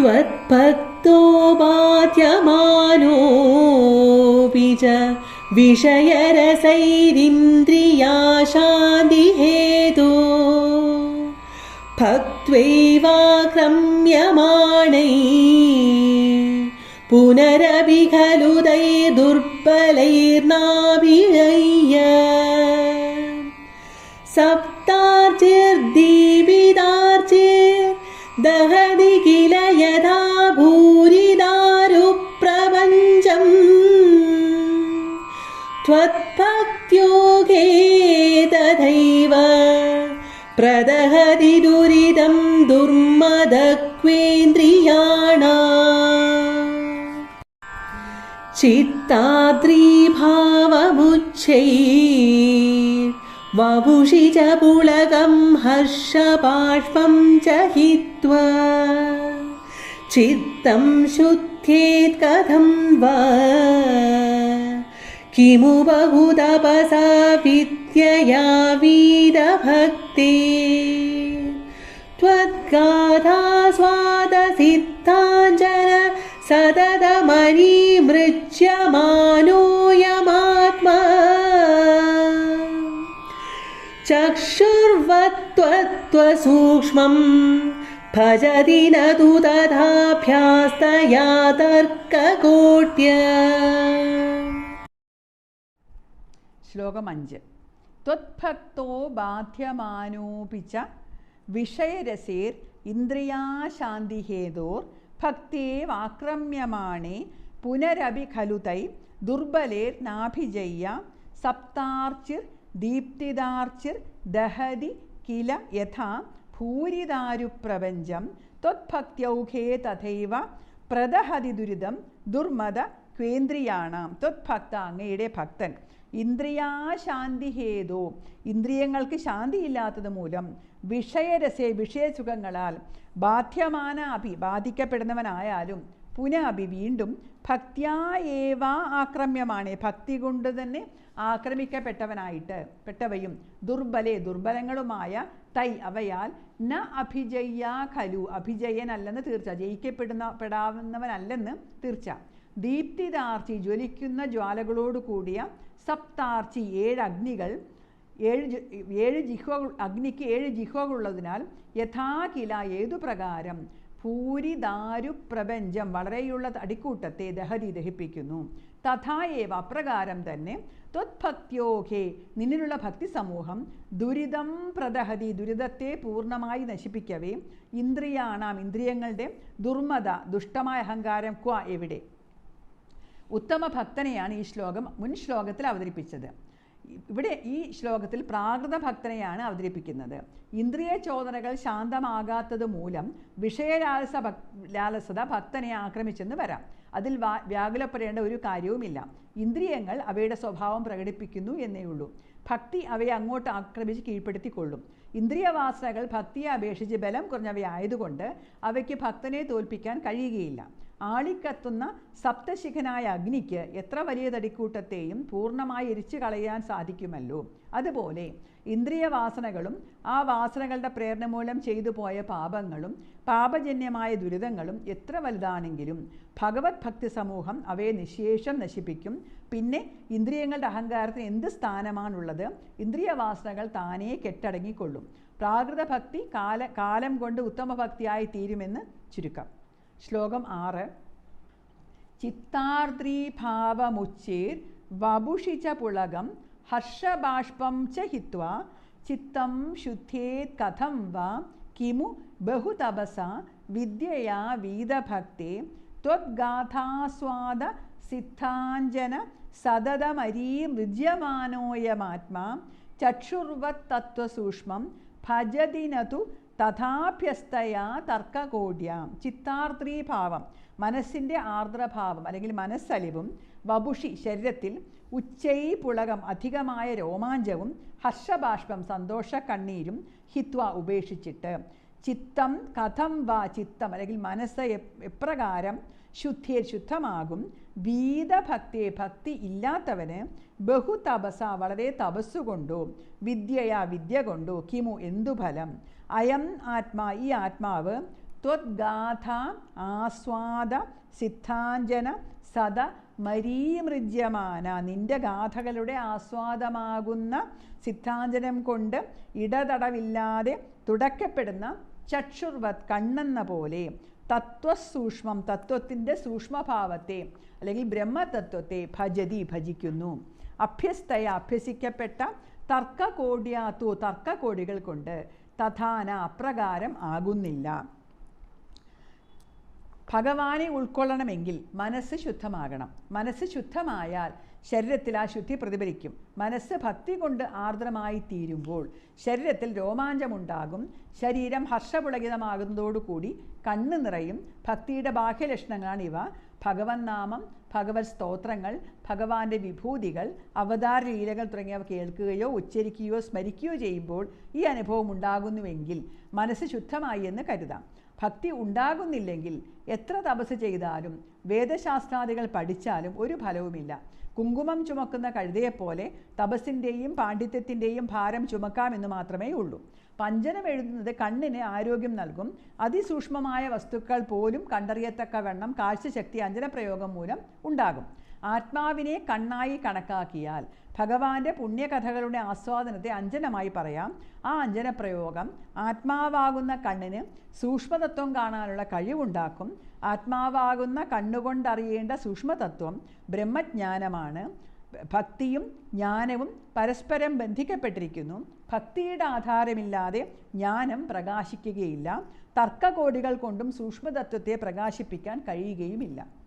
त्वत्भक्तो बाध्यमानोऽपि च विषयरसैरिन्द्रियाशान्तिहेतो भक्त्वैवाक्रम्यमाणै पुनरपि खलु दैर्दुर्बलैर्नाभिजय्य सप्तार्चिर्दीपितार्चिर्दहति किल यथा भूरिदारुप्रपञ्चम् त्वत्भक्त्योगे तथैव प्रदहति दुरितं दुर्मदक्वेन्द्रियाणा चित्ताद्रीभावमुच्चै वपुषि च पुलकं हर्षबाष्पं च हित्वा चित्तं शुद्धेत् कथं वा किमु बहुतपसा विद्यया वीरभक्ते त्वद्गाथा स्वादसिद्धाञ्जन सततमरीमृज्यमानोऽयमात्मा चक्षुर्वत्त्वत्वसूक्ष्मं भजति न तु तथाभ्यास्तया तर्ककोट्य ശ്ലോകം അഞ്ച് ത്വത്ഭക്തോ ബാധ്യമാനോപി ച വിഷയരസേർ ഇന്ദ്രിയാശാന്തിഹേതോർ ഭക്തേവാക്രമ്യമാണേ പുനരപി ഖലു തൈ ദുർബലേർ നാഭിജയ്യ സപ്താർച്ചിർ ദീപ്തിദാർച്ചിർ ദഹതി കില യഥാ ഭൂരിദാരുപ്രപഞ്ചം ത്വത്ഭക്ത്യൗഘേ തഥൈവ പ്രദഹതി ദുരിതം ദുർമത ക്വേന്ദ്രിയാണാം. ത്വത്ഭക്ത അങ്ങയുടെ ഭക്തൻ. ഇന്ദ്രിയാശാന്തിഹേതോ. ഇന്ദ്രിയങ്ങൾക്ക് ശാന്തിയില്ലാത്തത് മൂലം വിഷയരസേ വിഷയസുഖങ്ങളാൽ ബാധ്യമാന അഭി ബാധിക്കപ്പെടുന്നവനായാലും പുനഃ അഭി വീണ്ടും ഭക്തിയായേവ ആക്രമ്യമാണ്. ഭക്തി കൊണ്ട് തന്നെ ആക്രമിക്കപ്പെട്ടവനായിട്ട് പെട്ടവയും ദുർബലേ ദുർബലങ്ങളുമായ തൈ അവയാൽ ന അഭിജയ്യ ഖലു. അഭിജയനല്ലെന്ന് തീർച്ച. ജയിക്കപ്പെടുന്ന പെടാവുന്നവനല്ലെന്ന് തീർച്ച. ദീപ്തിതാർച്ചി ജ്വലിക്കുന്ന ജ്വാലകളോട് കൂടിയ സപ്താർച്ചി ഏഴ് അഗ്നികൾ ഏഴ് ഏഴ് ജിഹ്വ അഗ്നിക്ക് ഏഴ് ജിഹ്വകളുള്ളതിനാൽ യഥാകില ഏതു പ്രകാരം ഭൂരിദാരു പ്രപഞ്ചം വളരെയുള്ള അടിക്കൂട്ടത്തെ ദഹതി ദഹിപ്പിക്കുന്നു. തഥായേവ അപ്രകാരം തന്നെ ത്വത്ഭക്തിയോഹേ നിന്നിലുള്ള ഭക്തി സമൂഹം ദുരിതം പ്രദഹതി ദുരിതത്തെ പൂർണമായി നശിപ്പിക്കവേ. ഇന്ദ്രിയാണാം ഇന്ദ്രിയങ്ങളുടെ ദുർമത ദുഷ്ടമായ അഹങ്കാരം ക്വ എവിടെ? ഉത്തമ ഭക്തനെയാണ് ഈ ശ്ലോകം മുൻ ശ്ലോകത്തിൽ അവതരിപ്പിച്ചത്. ഇവിടെ ഈ ശ്ലോകത്തിൽ പ്രാകൃത ഭക്തനെയാണ് അവതരിപ്പിക്കുന്നത്. ഇന്ദ്രിയ ചോദനകൾ ശാന്തമാകാത്തത് മൂലം വിഷയലാലസ ഭക് ലാലസത ഭക്തനെ ആക്രമിച്ചെന്ന് വരാം. അതിൽ വാ വ്യാകുലപ്പെടേണ്ട ഒരു കാര്യവുമില്ല. ഇന്ദ്രിയങ്ങൾ അവയുടെ സ്വഭാവം പ്രകടിപ്പിക്കുന്നു എന്നേ ഉള്ളൂ. ഭക്തി അവയെ അങ്ങോട്ട് ആക്രമിച്ച് കീഴ്പ്പെടുത്തിക്കൊള്ളും. ഇന്ദ്രിയവാസനകൾ ഭക്തിയെ അപേക്ഷിച്ച് ബലം കുറഞ്ഞവയായതുകൊണ്ട് അവയ്ക്ക് ഭക്തനെ തോൽപ്പിക്കാൻ കഴിയുകയില്ല. ആളിക്കത്തുന്ന സപ്തശിഖനായ അഗ്നിക്ക് എത്ര വലിയ തടിക്കൂട്ടത്തെയും പൂർണമായി എരിച്ചു കളയാൻ സാധിക്കുമല്ലോ. അതുപോലെ ഇന്ദ്രിയ വാസനകളും ആ വാസനകളുടെ പ്രേരണ മൂലം ചെയ്തു പോയ പാപങ്ങളും പാപജന്യമായ ദുരിതങ്ങളും എത്ര വലുതാണെങ്കിലും ഭഗവത് ഭക്തി സമൂഹം അവയെ നിശേഷം നശിപ്പിക്കും. പിന്നെ ഇന്ദ്രിയങ്ങളുടെ അഹങ്കാരത്തിന് എന്ത് സ്ഥാനമാണുള്ളത്? ഇന്ദ്രിയ വാസനകൾ താനേ കെട്ടടങ്ങിക്കൊള്ളും. പ്രാകൃത ഭക്തി കാല കാലം കൊണ്ട് ഉത്തമ ഭക്തിയായി തീരുമെന്ന് ചുരുക്കം. ശ്ലോകം ആറ്. ചിത്താർദ്രീഭാവമുച്ചേർ വപുഷി ച പുളകം ഹർഷബാഷ്പം ച ഹിത്വ. ചിത്തം ശുദ്ധേത് കഥം വാ. കിമു ബഹുതപസ വിദ്യയാ വീതഭക്തേ. ത്വദ്ഗാഥാസ്വാദ സിദ്ധാഞ്ജന സതതമരീമൃജ്യമാനോയമാത്മാ ചക്ഷുർവത്തത്വസൂക്ഷ്മം ഭജതിനതു തഥാഭ്യസ്തയാ തർക്കകോട്യാം ചിത്താർദ്രീഭാവം മനസ്സിന്റെ ആർദ്രഭാവം അല്ലെങ്കിൽ മനസ്സലിവും വപുഷി ശരീരത്തിൽ ഉച്ചൈ പുളകം അധികമായ രോമാഞ്ചവും ഹർഷബാഷ്പം സന്തോഷ കണ്ണീരും ഹിത്വ ഉപേക്ഷിച്ചിട്ട് ചിത്തം കഥം വാ ചിത്തം അല്ലെങ്കിൽ മനസ്സ് എപ്- എപ്രകാരം ശുദ്ധിയെ ശുദ്ധമാകും വീതഭക്തിയെ ഭക്തി ഇല്ലാത്തവന് ബഹു തപസ വളരെ തപസ്സുകൊണ്ടോ വിദ്യയാ വിദ്യ കൊണ്ടോ. കിമു എന്തു ഫലം? അയം ആത്മാ ഈ ആത്മാവ് ത്വദ്ഗാഥ ആസ്വാദ സിദ്ധാഞ്ജന സദ മരീമൃജ്യമാന. നിന്റെ ഗാഥകളുടെ ആസ്വാദമാകുന്ന സിദ്ധാഞ്ജനം കൊണ്ട് ഇടതടവില്ലാതെ തുടക്കപ്പെടുന്ന ചക്ഷുർവത് കണ്ണെന്ന പോലെ. തത്വസൂക്ഷ്മം തത്വത്തിന്റെ സൂക്ഷ്മഭാവത്തെ അല്ലെങ്കിൽ ബ്രഹ്മതത്വത്തെ ഭജതി ഭജിക്കുന്നു. അഭ്യസ്തയ അഭ്യസിക്കപ്പെട്ട തർക്കകോടിയാത്തു തർക്കകോടികൾ കൊണ്ട് തഥാന അപ്രകാരം ആകുന്നില്ല. ഭഗവാനെ ഉൾക്കൊള്ളണമെങ്കിൽ മനസ്സ് ശുദ്ധമാകണം. മനസ്സ് ശുദ്ധമായാൽ ശരീരത്തിൽ ആ ശുദ്ധി പ്രതിഫലിക്കും. മനസ്സ് ഭക്തി കൊണ്ട് ആർദ്രമായി തീരുമ്പോൾ ശരീരത്തിൽ രോമാഞ്ചമുണ്ടാകും. ശരീരം ഹർഷപുളകിതമാകുന്നതോടുകൂടി കണ്ണ് നിറയും ഭക്തിയുടെ ബാഹ്യലക്ഷണങ്ങളാണ് ഇവ. ഭഗവൻ നാമം ഭഗവത് സ്തോത്രങ്ങൾ ഭഗവാന്റെ വിഭൂതികൾ അവതാര ലീലകൾ തുടങ്ങിയവ കേൾക്കുകയോ ഉച്ചരിക്കുകയോ സ്മരിക്കുകയോ ചെയ്യുമ്പോൾ ഈ അനുഭവം ഉണ്ടാകുന്നുവെങ്കിൽ മനസ്സ് ശുദ്ധമായി എന്ന് കരുതാം. ഭക്തി ഉണ്ടാകുന്നില്ലെങ്കിൽ എത്ര തപസ് ചെയ്താലും വേദശാസ്ത്രാദികൾ പഠിച്ചാലും ഒരു ഫലവുമില്ല. കുങ്കുമം ചുമക്കുന്ന കഴുതയെപ്പോലെ തപസ്സിന്റെയും പാണ്ഡിത്യത്തിന്റെയും ഭാരം ചുമക്കാമെന്ന് മാത്രമേ ഉള്ളൂ. പഞ്ചനം എഴുതുന്നത് കണ്ണിന് ആരോഗ്യം നൽകും. അതിസൂക്ഷ്മമായ വസ്തുക്കൾ പോലും കണ്ടറിയത്തക്ക കണ്ടറിയത്തക്കവണ്ണം കാഴ്ചശക്തി അഞ്ജനപ്രയോഗം മൂലം ഉണ്ടാകും. ആത്മാവിനെ കണ്ണായി കണക്കാക്കിയാൽ ഭഗവാന്റെ പുണ്യകഥകളുടെ ആസ്വാദനത്തെ അഞ്ജനമായി പറയാം. ആ അഞ്ജനപ്രയോഗം ആത്മാവാകുന്ന കണ്ണിന് സൂക്ഷ്മതത്വം കാണാനുള്ള കഴിവുണ്ടാക്കും. ആത്മാവാകുന്ന കണ്ണുകൊണ്ടറിയേണ്ട സൂക്ഷ്മതത്വം ബ്രഹ്മജ്ഞാനമാണ്. ഭക്തിയും ജ്ഞാനവും പരസ്പരം ബന്ധിക്കപ്പെട്ടിരിക്കുന്നു. ഭക്തിയുടെ ആധാരമില്ലാതെ ജ്ഞാനം പ്രകാശിക്കുകയില്ല. തർക്കകോടികൾ കൊണ്ടും സൂക്ഷ്മതത്വത്തെ പ്രകാശിപ്പിക്കാൻ കഴിയുകയുമില്ല.